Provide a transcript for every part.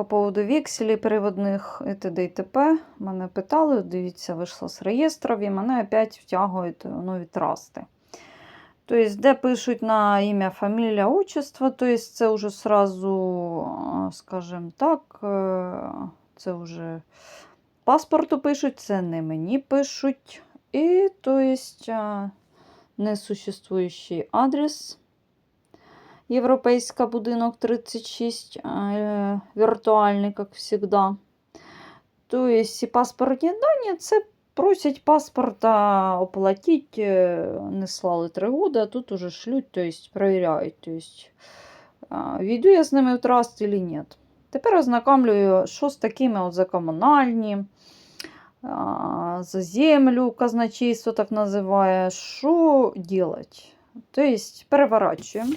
по поводу векселей переводних і т.д. і т.п. Мене питали, дивіться, вийшла з реєстрів, і мене опять втягують у нові трасти. Тобто, де пишуть на ім'я, фамілія, отчество, тобто це вже сразу, скажімо так, е, це вже паспорту пишуть, це не мені пишуть. І тобто, несуществуючий адрес. Європейська будинок 36, е, віртуальний, як завжди. Тобто, паспортні дані це просять паспорта оплатить, е, не слали три роки, а тут уже шлють, тобто перевіряють, тобто, війду я з ними в траст чи ні. Тепер ознакомлюю, що з такими от за комунальні, за землю, казначейство так називає, що робити. Тобто переворачуємо.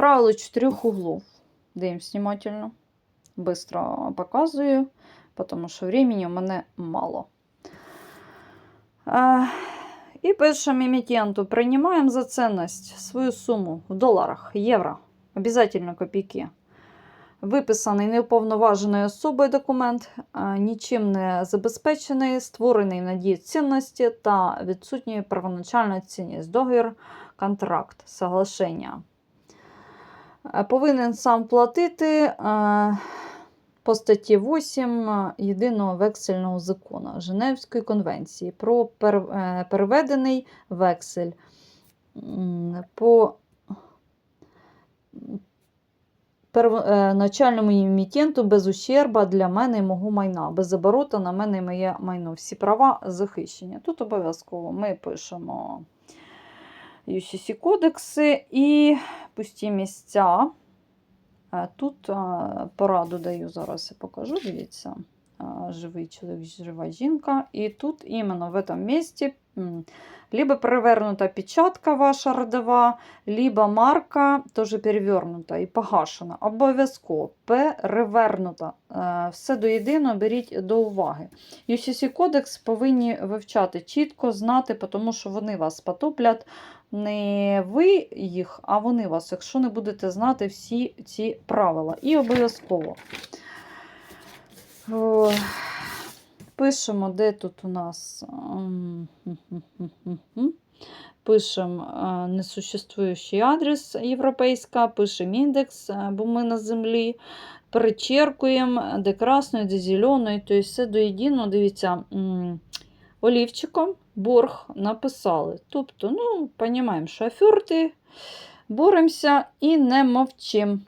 Правило чотирьох углов. Дивимось внимательно. Быстро показую, тому що времени у мене мало. І пишемо емітенту. Приймаємо за цінність свою суму в доларах, євро. Обязательно копійки. Виписаний неуповноваженою особою документ, нічим не забезпечений, створений в надії цінності та відсутньої первоначальна цінність. Договір, контракт, соглашення. Е, Повинен сам платити е, по статті 8 е, єдиного вексельного закону Женевської конвенції про переведений вексель по первоначальному емітенту без ущерба для мене і мого майна, без оборота на мене і моє майно. Всі права захищені. Тут обов'язково ми пишемо UCC кодекси і пусті місця. Е, Тут е, пораду даю, зараз я покажу, дивіться, е, живий чоловік, жива жінка. І тут іменно в цьому місці либо перевернута печатка ваша родова, либо марка теж перевернута і погашена. Обов'язково перевернута. Все до єдиного беріть до уваги. UCC кодекс повинні вивчати чітко, знати, тому що вони вас потоплять. Не ви їх, а вони вас, якщо не будете знати всі ці правила. І обов'язково. Пишемо, де тут у нас. м. Пишемо е, несуществуючий адрес європейська, пишемо індекс, е, бо ми на землі. Перечеркуємо, де красною, де зеленою, тобто все до єдиного, дивіться, олівчиком борг написали. Тобто, ну, розуміємо, що аферти, боремося і не мовчимо.